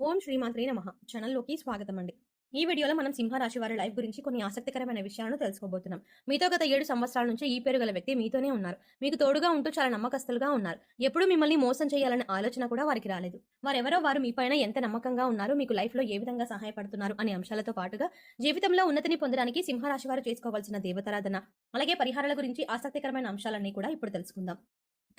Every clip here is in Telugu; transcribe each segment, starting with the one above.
ఓం శ్రీమాత్రే నమ. ఛానల్లోకి స్వాగతం అండి ఈ వీడియోలో మనం సింహరాశి వారి లైఫ్ గురించి కొన్ని ఆసక్తికరమైన విషయాలను తెలుసుకోబోతున్నాం. మీతో గత ఏడు సంవత్సరాల నుంచి ఈ పేరు గల వ్యక్తి మీతోనే ఉన్నారు. మీకు తోడుగా ఉంటూ చాలా నమ్మకస్తులుగా ఉన్నారు. ఎప్పుడు మిమ్మల్ని మోసం చేయాలనే ఆలోచన కూడా వారికి రాలేదు. వారెవరో వారు మీపైన ఎంత నమ్మకంగా ఉన్నారు మీకు లైఫ్లో ఏ విధంగా సహాయపడుతున్నారు అనే అంశాలతో పాటుగా జీవితంలో ఉన్నతిని పొందడానికి సింహరాశి వారు చేసుకోవాల్సిన దేవతారాధన అలాగే పరిహారాల గురించి ఆసక్తికరమైన అంశాలన్నీ కూడా ఇప్పుడు తెలుసుకుందాం.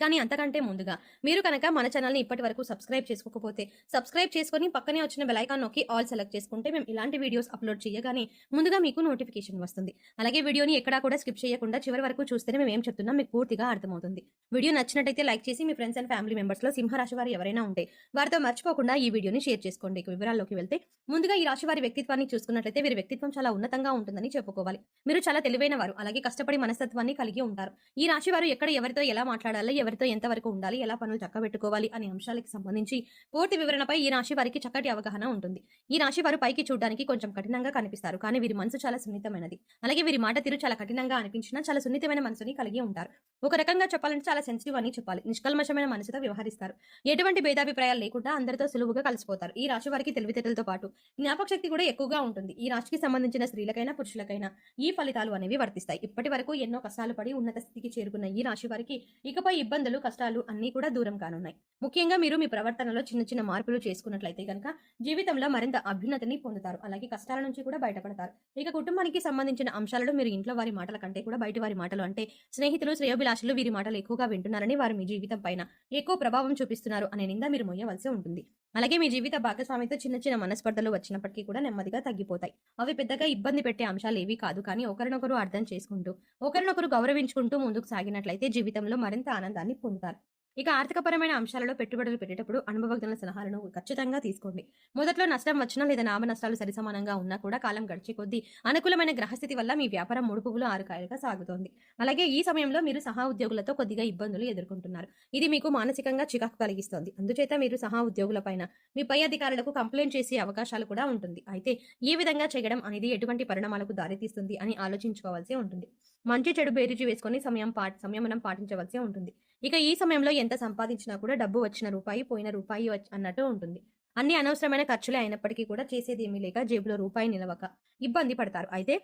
కానీ అంతకంటే ముందుగా మీరు కనుక మన ఛానల్ని ఇప్పటి వరకు సబ్స్క్రైబ్ చేసుకోకపోతే సబ్స్క్రైబ్ చేసుకొని పక్కనే వచ్చిన బెలైకాన్ నొక్కి ఆల్ సెలెక్ట్ చేసుకుంటే మేము ఇలాంటి వీడియోస్ అప్లోడ్ చేయగానే ముందుగా మీకు నోటిఫికేషన్ వస్తుంది. అలాగే వీడియోని ఎక్కడా కూడా స్కిప్ చేయకుండా చివరి వరకు చూస్తేనే మేము ఏం చెప్తున్నాం మీకు పూర్తిగా అర్థమవుతుంది. వీడియో నచ్చినట్టయితే లైక్ చేసి మీ ఫ్రెండ్స్ అండ్ ఫ్యామిలీ మెంబర్స్లో సింహరాశి వారు ఎవరైనా ఉంటే వారితో మర్చిపోకుండా ఈ వీడియోని షేర్ చేసుకోండి. వివరాల్లోకి వెళ్తే ముందుగా ఈ రాశి వారి వ్యక్తిత్వాన్ని చూసుకున్నట్లయితే వీరి వ్యక్తిత్వం చాలా ఉన్నతంగా ఉంటుందని చెప్పుకోవాలి. మీరు చాలా తెలివైన వారు అలాగే కష్టపడి మనస్తత్వాన్ని కలిగి ఉంటారు. ఈ రాశి వారు ఎక్కడ ఎవరితో ఎలా మాట్లాడాలో ఎవరితో ఎంతవరకు ఉండాలి ఎలా పనులు చక్కబెట్టుకోవాలి అనే అంశాలకు సంబంధించి పూర్తి వివరణపై ఈ రాశి వారికి చక్కటి అవగాహన ఉంటుంది. ఈ రాశి వారు పైకి చూడడానికి కొంచెం కఠినంగా కనిపిస్తారు కానీ వీరి మనసు చాలా సున్నితమైనది. అలాగే వీరి మాట తీరు చాలా కఠినంగా అనిపించినా చాలా సున్నితమైన మనసుని కలిగి ఉంటారు. ఒక రకంగా చెప్పాలంటే చాలా సెన్సిటివ్ అని చెప్పాలి. నిష్కల్మషమైన మనసుతో వ్యవహరిస్తారు. ఎటువంటి భేదాభిప్రాయాలు లేకుండా అందరితో సులువుగా కలిసిపోతారు. ఈ రాశి వారికి తెలివితేటలతో పాటు జ్ఞాపక శక్తి కూడా ఎక్కువగా ఉంటుంది. ఈ రాశికి సంబంధించిన స్త్రీలకైనా పురుషులకైనా ఈ ఫలితాలు అనేవి వర్తిస్తాయి. ఇప్పటి వరకు ఎన్నో కష్టాలు పడి ఉన్నత స్థితికి చేరుకున్న ఈ రాశి వారికి ఇకపై ఇబ్బంది ఇబ్బందులు కష్టాలు అన్నీ కూడా దూరం కానున్నాయి. ముఖ్యంగా మీరు మీ ప్రవర్తనలో చిన్న చిన్న మార్పులు చేసుకున్నట్లయితే కనుక జీవితంలో మరింత అభ్యున్నతిని పొందుతారు. అలాగే కష్టాల నుంచి కూడా బయటపడతారు. ఇక కుటుంబానికి సంబంధించిన అంశాలలో మీరు ఇంట్లో వారి మాటల కంటే కూడా బయట వారి మాటలు అంటే స్నేహితులు శ్రేయోభిలాషులు వీరి మాటలు ఎక్కువగా వింటున్నారని వారు మీ జీవితం పైన ఎక్కువ ప్రభావం చూపిస్తున్నారు అనే నింద మీరు మొయ్యవలసి ఉంటుంది. అలాగే మీ జీవిత భాగస్వామితో చిన్న చిన్న మనస్పర్ధలు వచ్చినప్పటికీ కూడా నెమ్మదిగా తగ్గిపోతాయి. అవి పెద్దగా ఇబ్బంది పెట్టే అంశాలు ఏవి కాదు. కానీ ఒకరినొకరు అర్థం చేసుకుంటూ ఒకరినొకరు గౌరవించుకుంటూ ముందుకు సాగినట్లయితే జీవితంలో మరింత ఆనందాన్ని పొందుతారు. ఇక ఆర్థికపరమైన అంశాలలో పెట్టుబడులు పెట్టేటప్పుడు అనుభవజ్ఞుల సలహాలను ఖచ్చితంగా తీసుకోండి. మొదట్లో నష్టం వచ్చినా లేదా నామ నష్టాలు సరిసమానంగా ఉన్నా కూడా కాలం గడిచే కొద్దీ అనుకూలమైన గ్రహస్థితి వల్ల మీ వ్యాపారం మూడు పువ్వులు ఆరు కాయలుగా సాగుతోంది. అలాగే ఈ సమయంలో మీరు సహా ఉద్యోగులతో కొద్దిగా ఇబ్బందులు ఎదుర్కొంటున్నారు. ఇది మీకు మానసికంగా చికాకు కలిగిస్తోంది. అందుచేత మీరు సహా ఉద్యోగులపైన మీ పై అధికారులకు కంప్లైంట్ చేసే అవకాశాలు కూడా ఉంటుంది. అయితే ఈ విధంగా చేయడం అనేది ఎటువంటి పరిణామాలకు దారితీస్తుంది అని ఆలోచించుకోవాల్సి ఉంటుంది. మంచి చెడు బేరీజు వేసుకొని సమయం పా సంయమనం పాటించవలసి ఉంటుంది. ఇక ఈ సమయంలో ఎంత సంపాదించినా కూడా డబ్బు వచ్చిన రూపాయి పోయిన రూపాయి అన్నట్టు ఉంటుంది. అన్ని అనవసరమైన ఖర్చులే అయినప్పటికీ కూడా చేసేది ఏమీ లేక జేబులో రూపాయి నిలవక ఇబ్బంది పడతారు. అయితే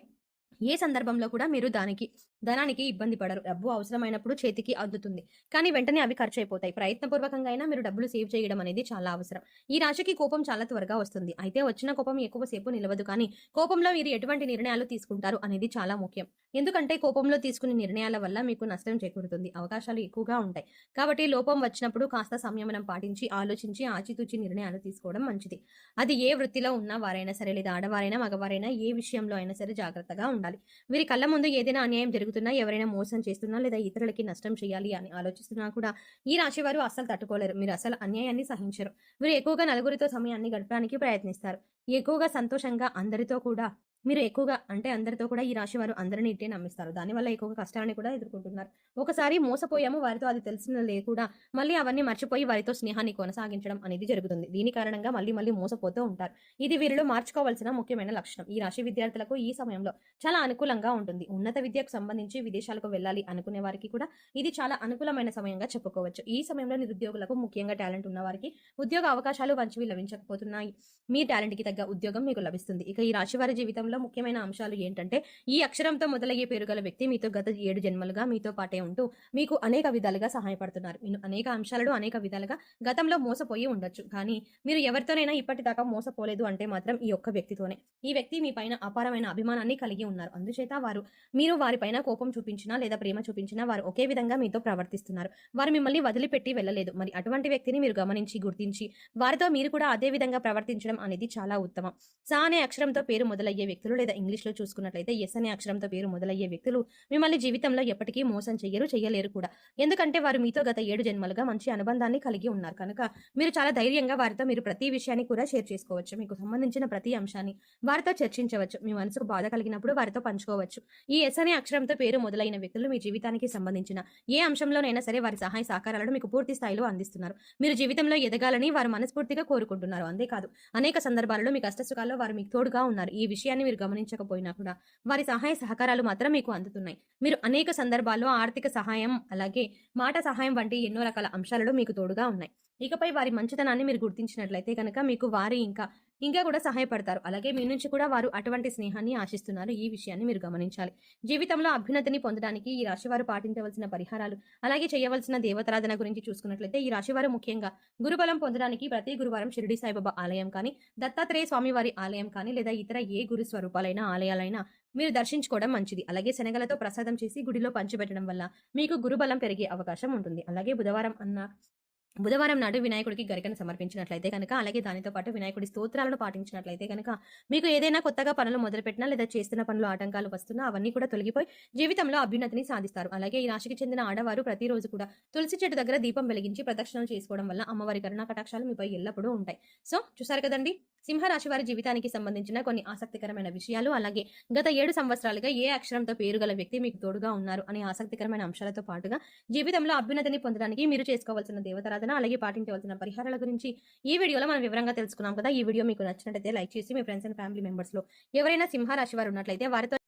ఏ సందర్భంలో కూడా మీరు దానికి ధనానికి ఇబ్బంది పడరు. డబ్బు అవసరమైనప్పుడు చేతికి అందుతుంది. కానీ వెంటనే అవి ఖర్చు అయిపోతాయి ప్రయత్నపూర్వకంగా అయినా మీరు డబ్బులు సేవ్ చేయడం అనేది చాలా అవసరం. ఈ రాశికి కోపం చాలా త్వరగా వస్తుంది. అయితే వచ్చిన కోపం ఎక్కువసేపు నిలవదు. కానీ కోపంలో మీరు ఎటువంటి నిర్ణయాలు తీసుకుంటారు అనేది చాలా ముఖ్యం. ఎందుకంటే కోపంలో తీసుకునే నిర్ణయాల వల్ల మీకు నష్టం చేకూరుతుంది. అవకాశాలు ఎక్కువగా ఉంటాయి. కాబట్టి లోపం వచ్చినప్పుడు కాస్త సంయమనం పాటించి ఆలోచించి ఆచితూచి నిర్ణయాలు తీసుకోవడం మంచిది. అది ఏ వృత్తిలో ఉన్నా వారైనా సరే లేదా ఆడవారైనా మగవారైనా ఏ విషయంలో అయినా సరే జాగ్రత్తగా ఉండాలి. వీరి కళ్ళ ముందు ఏదైనా అన్యాయం జరుగుతున్నా ఎవరైనా మోసం చేస్తున్నా లేదా ఇతరులకి నష్టం చేయాలి అని ఆలోచిస్తున్నా కూడా ఈ రాశి వారు అస్సలు తట్టుకోలేరు. మీరు అసలు అన్యాయాన్ని సహించరు. వీరు ఎక్కువగా నలుగురితో సమయాన్ని గడపడానికి ప్రయత్నిస్తారు. ఎక్కువగా సంతోషంగా అందరితో కూడా మీరు ఎక్కువగా అంటే అందరితో కూడా ఈ రాశి వారు అందరిని ఇట్టే నమ్మిస్తారు. దానివల్ల ఎక్కువగా కష్టాన్ని కూడా ఎదుర్కొంటున్నారు. ఒకసారి మోసపోయాము వారితో అది తెలిసిన లేకుండా మళ్ళీ అవన్నీ మర్చిపోయి వారితో స్నేహాన్ని కొనసాగించడం అనేది జరుగుతుంది. దీని కారణంగా మళ్ళీ మళ్ళీ మోసపోతూ ఉంటారు. ఇది వీరిలో మార్చుకోవాల్సిన ముఖ్యమైన లక్షణం. ఈ రాశి విద్యార్థులకు ఈ సమయంలో చాలా అనుకూలంగా ఉంటుంది. ఉన్నత విద్యకు సంబంధించి విదేశాలకు వెళ్ళాలి అనుకునే వారికి కూడా ఇది చాలా అనుకూలమైన సమయంగా చెప్పుకోవచ్చు. ఈ సమయంలో నిరుద్యోగులకు ముఖ్యంగా టాలెంట్ ఉన్న వారికి ఉద్యోగ అవకాశాలు వంచివి లభించకపోతున్నాయి. మీ టాలెంట్కి తగ్గ ఉద్యోగం మీకు లభిస్తుంది. ఇక ఈ రాశి వారి జీవితంలో ముఖ్యమైన అంశాలు ఏంటంటే ఈ అక్షరంతో మొదలయ్యే పేరు గల వ్యక్తి మీతో గత ఏడు జన్మలుగా మీతో పాటే ఉంటూ మీకు అనేక విధాలుగా సహాయపడుతున్నారు. మీరు అనేక అంశాలలో అనేక విధాలుగా గతంలో మోసపోయి ఉండొచ్చు. కానీ మీరు ఎవరితోనైనా ఇప్పటిదాకా మోసపోలేదు అంటే మాత్రం ఈ ఒక్క వ్యక్తితోనే. ఈ వ్యక్తి మీ పైన అపారమైన అభిమానాన్ని కలిగి ఉన్నారు. అందుచేత వారు మీరు వారిపైన కోపం చూపించినా లేదా ప్రేమ చూపించినా వారు ఒకే విధంగా మీతో ప్రవర్తిస్తున్నారు. వారు మిమ్మల్ని వదిలిపెట్టి వెళ్ళలేదు. మరి అటువంటి వ్యక్తిని మీరు గమనించి గుర్తించి వారితో మీరు కూడా అదే విధంగా ప్రవర్తించడం అనేది చాలా ఉత్తమం. సా అనే అక్షరంతో పేరు మొదలయ్యే వ్యక్తి వ్యక్తులు లేదా ఇంగ్లీష్లో చూసుకున్నట్లయితే ఎస్ అనే అక్షరంతో పేరు మొదలయ్యే వ్యక్తులు మిమ్మల్ని జీవితంలో ఎప్పటికీ మోసం చెయ్యరు చెయ్యలేరు కూడా. ఎందుకంటే వారు మీతో గత ఏడు జన్మలుగా మంచి అనుబంధాన్ని కలిగి ఉన్నారు. కనుక మీరు చాలా ధైర్యంగా వారితో మీరు ప్రతి విషయాన్ని కూడా షేర్ చేసుకోవచ్చు. మీకు సంబంధించిన ప్రతి అంశాన్ని వారితో చర్చించవచ్చు. మీ మనసుకు బాధ కలిగినప్పుడు వారితో పంచుకోవచ్చు. ఈ ఎస్ అనే అక్షరంతో పేరు మొదలైన వ్యక్తులు మీ జీవితానికి సంబంధించిన ఏ అంశంలోనైనా సరే వారి సహాయ సహకారాలను మీకు పూర్తి స్థాయిలో అందిస్తున్నారు. మీరు జీవితంలో ఎదగాలని వారు మనస్ఫూర్తిగా కోరుకుంటున్నారు. అంతేకాదు అనేక సందర్భాలలో మీ కష్టసుఖాల్లో వారు మీకు తోడుగా ఉన్నారు. ఈ విషయాన్ని మీరు గమనించకపోయినా కూడా వారి సహాయ సహకారాలు మాత్రం మీకు అందుతున్నాయి. మీరు అనేక సందర్భాల్లో ఆర్థిక సహాయం అలాగే మాట సహాయం వంటి ఎన్నో రకాల అంశాలలో మీకు తోడుగా ఉన్నాయి. ఇకపై వారి మంచితనాన్ని మీరు గుర్తించినట్లయితే కనుక మీకు వారి ఇంకా ఇంకా కూడా సహాయపడతారు. అలాగే మీ నుంచి కూడా వారు అటువంటి స్నేహాన్ని ఆశిస్తున్నారు. ఈ విషయాన్ని మీరు గమనించాలి. జీవితంలో అభ్యున్నతిని పొందడానికి ఈ రాశి వారు పాటించవలసిన పరిహారాలు అలాగే చేయవలసిన దేవతారాధన గురించి చూసుకున్నట్లయితే ఈ రాశి వారు ముఖ్యంగా గురుబలం పొందడానికి ప్రతి గురువారం షిరిడి సాయిబాబా ఆలయం కానీ దత్తాత్రేయ స్వామి వారి ఆలయం కానీ లేదా ఇతర ఏ గురు స్వరూపాలైన ఆలయాలైనా మీరు దర్శించుకోవడం మంచిది. అలాగే శనగలతో ప్రసాదం చేసి గుడిలో పంచిపెట్టడం వల్ల మీకు గురుబలం పెరిగే అవకాశం ఉంటుంది. అలాగే బుధవారం అన్న బుధవారం నాడు వినాయకుడికి గరికను సమర్పించినట్లయితే కనుక అలాగే దానితో పాటు వినాయకుడి స్తోత్రాలను పాటించినట్లయితే కనుక మీకు ఏదైనా కొత్తగా పనులు మొదలుపెట్టినా లేదా చేస్తున్న పనులు ఆటంకాలు వస్తున్నా అవన్నీ కూడా తొలగిపోయి జీవితంలో అభ్యున్నతిని సాధిస్తారు. అలాగే ఈ రాశికి చెందిన ఆడవారు ప్రతిరోజు కూడా తులసి చెట్టు దగ్గర దీపం వెలిగించి ప్రదక్షిణలు చేసుకోవడం వల్ల అమ్మవారి కరుణా కటాక్షాలు మీపై ఎల్లప్పుడూ ఉంటాయి. సో చూసారు కదండి? సింహరాశి వారి జీవితానికి సంబంధించిన కొన్ని ఆసక్తికరమైన విషయాలు అలాగే గత ఏడు సంవత్సరాలుగా ఏ అక్షరంతో పేరు గల వ్యక్తి మీకు తోడుగా ఉన్నారు అనే ఆసక్తికరమైన అంశాలతో పాటుగా జీవితంలో అభ్యున్నతిని పొందడానికి మీరు చేసుకోవాల్సిన దేవతారాధన అలాగే పాటించవలసిన పరిహారాల గురించి ఈ వీడియోలో మనం వివరంగా తెలుసుకున్నాం కదా. ఈ వీడియో మీకు నచ్చినట్లయితే లైక్ చేసి మీ ఫ్రెండ్స్ అండ్ ఫ్యామిలీ మెంబర్స్లో ఎవరైనా సింహరాశి వారు ఉన్నట్లయితే వారితో